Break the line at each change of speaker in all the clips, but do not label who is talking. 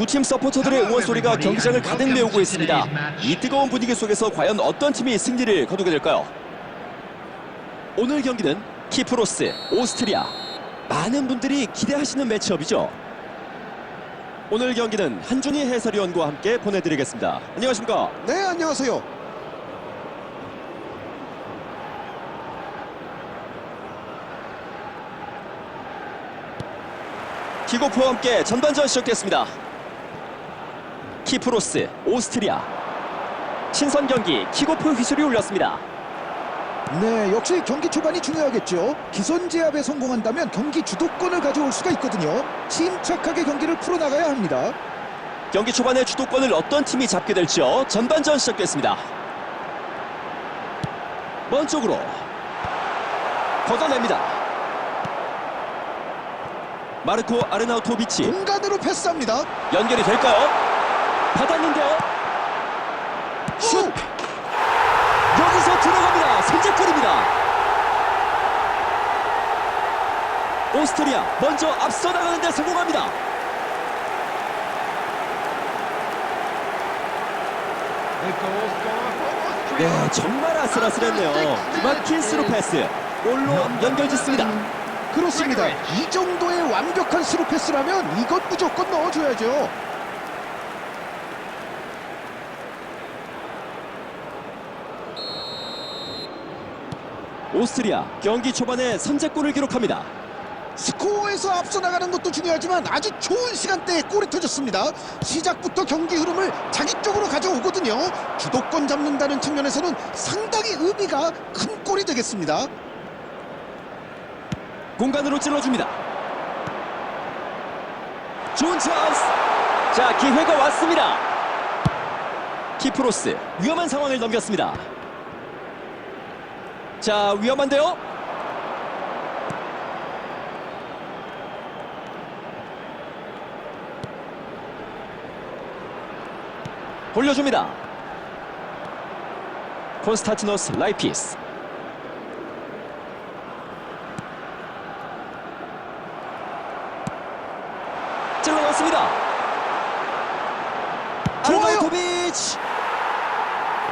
두 팀 서포터들의 응원 소리가 경기장을 가득 메우고 있습니다. 이 뜨거운 분위기 속에서 과연 어떤 팀이 승리를 거두게 될까요? 오늘 경기는 키프로스, 오스트리아. 많은 분들이 기대하시는 매치업이죠. 오늘 경기는 한준희 해설위원과 함께 보내드리겠습니다. 안녕하십니까?
네, 안녕하세요.
킥오프와 함께 전반전 시작됐습니다. 키프로스, 오스트리아. 신선 경기 킥오프 휘슬이 울렸습니다.
네, 역시 경기 초반이 중요하겠죠. 기선 제압에 성공한다면 경기 주도권을 가져올 수가 있거든요. 침착하게 경기를 풀어나가야 합니다.
경기 초반에 주도권을 어떤 팀이 잡게 될지요. 전반전 시작됐습니다. 먼 쪽으로 걷어냅니다. 마르코 아르나우토비치
공간으로 패스합니다.
연결이 될까요? 받았는데요. 슛! 여기서 들어갑니다. 선제골입니다. 오스트리아 먼저 앞서 나가는 데 성공합니다. 네, 정말 아슬아슬했네요. 막힌 스루 패스. 골로 연결짓습니다.
그렇습니다. 이 정도의 완벽한 스루 패스라면 이건 무조건 넣어줘야죠.
오스트리아 경기 초반에 선제골을 기록합니다.
스코어에서 앞서 나가는 것도 중요하지만 아주 좋은 시간대에 골이 터졌습니다. 시작부터 경기 흐름을 자기 쪽으로 가져오거든요. 주도권 잡는다는 측면에서는 상당히 의미가 큰 골이 되겠습니다.
공간으로 찔러줍니다. 좋은 찬스. 자, 기회가 왔습니다. 키프로스 위험한 상황을 넘겼습니다. 자, 위험한데요. 돌려줍니다. 콘스타티노스 라이피스 찔러넣습니다.
좋아요.
아르나우토비치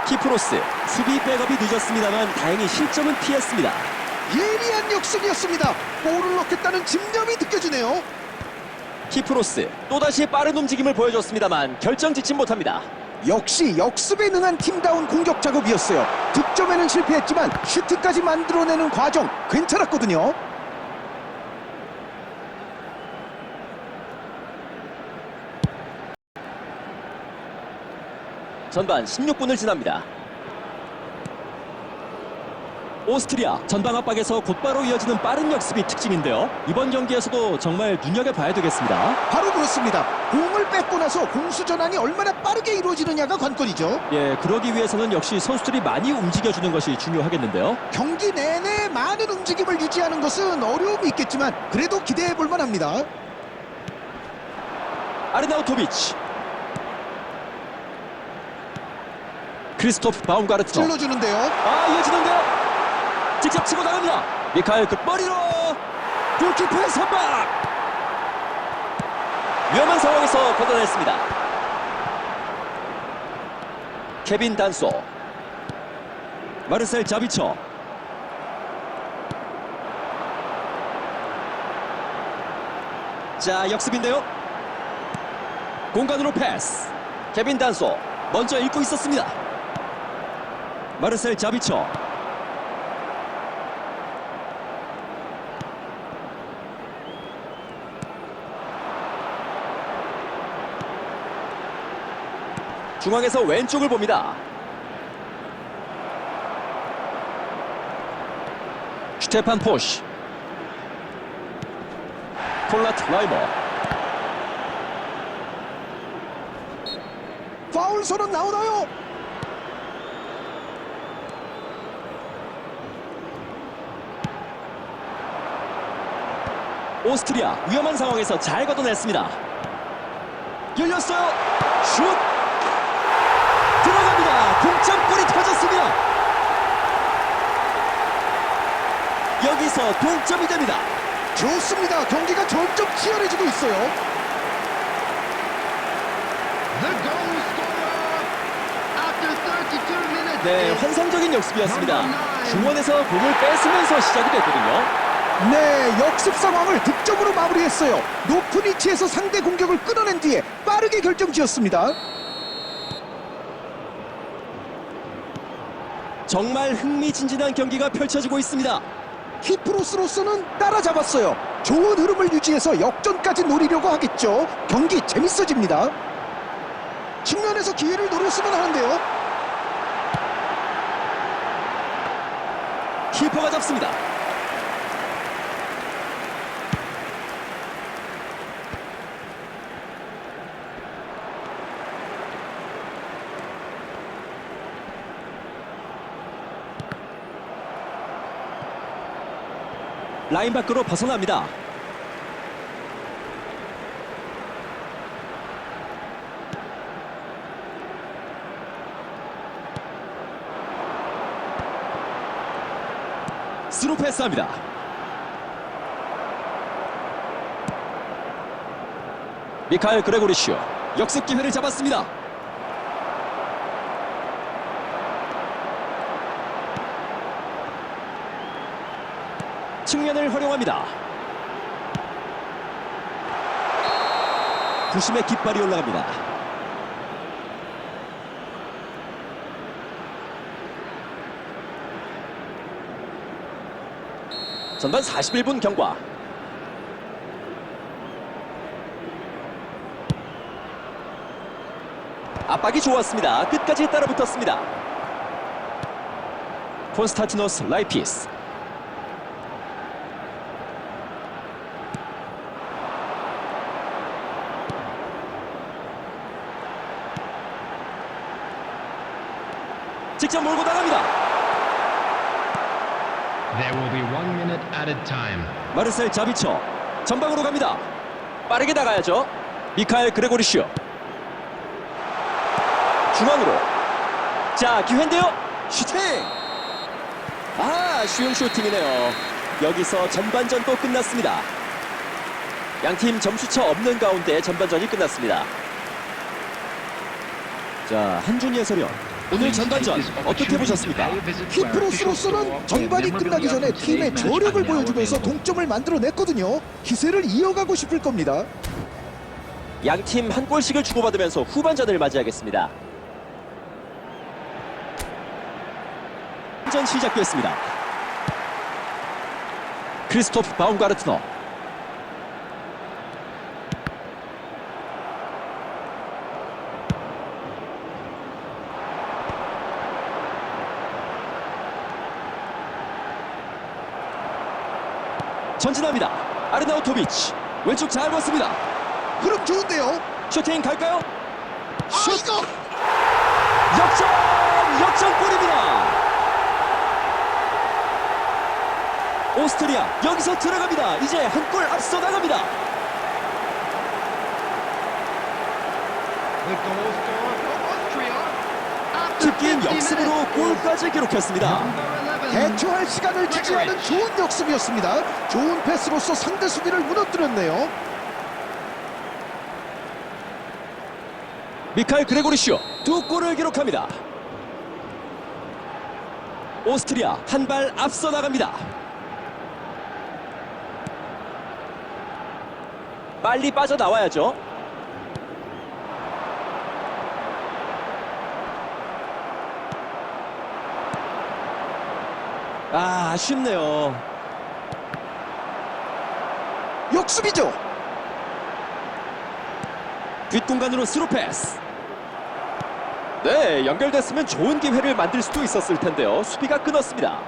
키프로스 수비 백업이 늦었습니다만 다행히 실점은 피했습니다.
예리한 역습이었습니다. 골을 넣겠다는 집념이 느껴지네요.
키프로스 또다시 빠른 움직임을 보여줬습니다만 결정 짓진 못합니다.
역시 역습에 능한 팀다운 공격 작업이었어요. 득점에는 실패했지만 슈트까지 만들어내는 과정 괜찮았거든요.
전반 16분을 지납니다. 오스트리아 전방 압박에서 곧바로 이어지는 빠른 역습이 특징인데요. 이번 경기에서도 정말 눈여겨봐야 되겠습니다.
바로 그렇습니다. 공을 뺏고 나서 공수 전환이 얼마나 빠르게 이루어지느냐가 관건이죠.
예, 그러기 위해서는 역시 선수들이 많이 움직여주는 것이 중요하겠는데요.
경기 내내 많은 움직임을 유지하는 것은 어려움이 있겠지만 그래도 기대해 볼 만합니다.
아르나우토비치 크리스토프 바움가르트너
찔러주는데요.
아 이어지는데요. 직접 치고 나갑니다. 미카엘 끝머리로 골키퍼의 선박 위험한 상황에서 걷어냈습니다. 케빈 단소. 마르셀 자비처. 자 역습인데요. 공간으로 패스. 케빈 단소. 먼저 읽고 있었습니다 마르셀 자비처. 중앙에서 왼쪽을 봅니다. 슈테판 포시. 콜라트 라이머.
파울 선언 나오나요?
오스트리아 위험한 상황에서 잘 걷어냈습니다. 열렸어요. 슛 들어갑니다. 동점골이 터졌습니다. 여기서 동점이 됩니다.
좋습니다. 경기가 점점 치열해지고 있어요.
The goal scorer after 32 minutes.
네, 환상적인 역습이었습니다. 중원에서 공을 뺏으면서 시작이 됐거든요.
네, 역습 상황을 득점으로 마무리했어요. 높은 위치에서 상대 공격을 끌어낸 뒤에 빠르게 결정지었습니다.
정말 흥미진진한 경기가 펼쳐지고 있습니다.
키프로스로서는 따라잡았어요. 좋은 흐름을 유지해서 역전까지 노리려고 하겠죠. 경기 재밌어집니다. 측면에서 기회를 노렸으면 하는데요.
키퍼가 잡습니다. 라인 밖으로 벗어납니다. 스루 패스합니다. 미카엘 그레고리슈 역습 기회를 잡았습니다. 측면을 활용합니다. 부심의 깃발이 올라갑니다. 전반 41분 경과. 압박이 좋았습니다. 끝까지 따라붙었습니다. 콘스타티노스 라이피스. 직접 몰고 나갑니다.
There will be one minute added time.
마르셀 자비처 전방으로 갑니다. 빠르게 나가야죠. 미카엘 그레고리슈 중앙으로 자 기회인데요. 슈팅. 아 쉬운 슈팅이네요. 여기서 전반전도 끝났습니다. 양팀 점수차 없는 가운데 전반전이 끝났습니다. 자 한준희 해설위원 오늘 전반전 어떻게 보셨습니까?
키프로스로서는 전반이 끝나기 전에 팀의 저력을 보여주면서 동점을 만들어냈거든요. 기세를 이어가고 싶을 겁니다.
양팀 한 골씩을 주고받으면서 후반전을 맞이하겠습니다. 전 시작됐습니다. 크리스토프 바움가르트너 전진합니다. 아르나우토비치 왼쪽 잘 봤습니다.
흐름 좋은데요.
슈팅 갈까요?
아, 이거
역전! 역전골입니다! 오스트리아 여기서 들어갑니다. 이제 한 골 앞서 나갑니다. 특기인
50
역습으로 골까지 기록했습니다.
Number 11.
대처할 시간을 주지 않은 좋은 역습이었습니다. 좋은 패스로서 상대 수비를 무너뜨렸네요.
미카엘 그레고리슈 두 골을 기록합니다. 오스트리아 한 발 앞서 나갑니다. 빨리 빠져나와야죠. 아, 아쉽네요.
역습이죠.
뒷공간으로 스루 패스. 네, 연결됐으면 좋은 기회를 만들 수도 있었을 텐데요. 수비가 끊었습니다.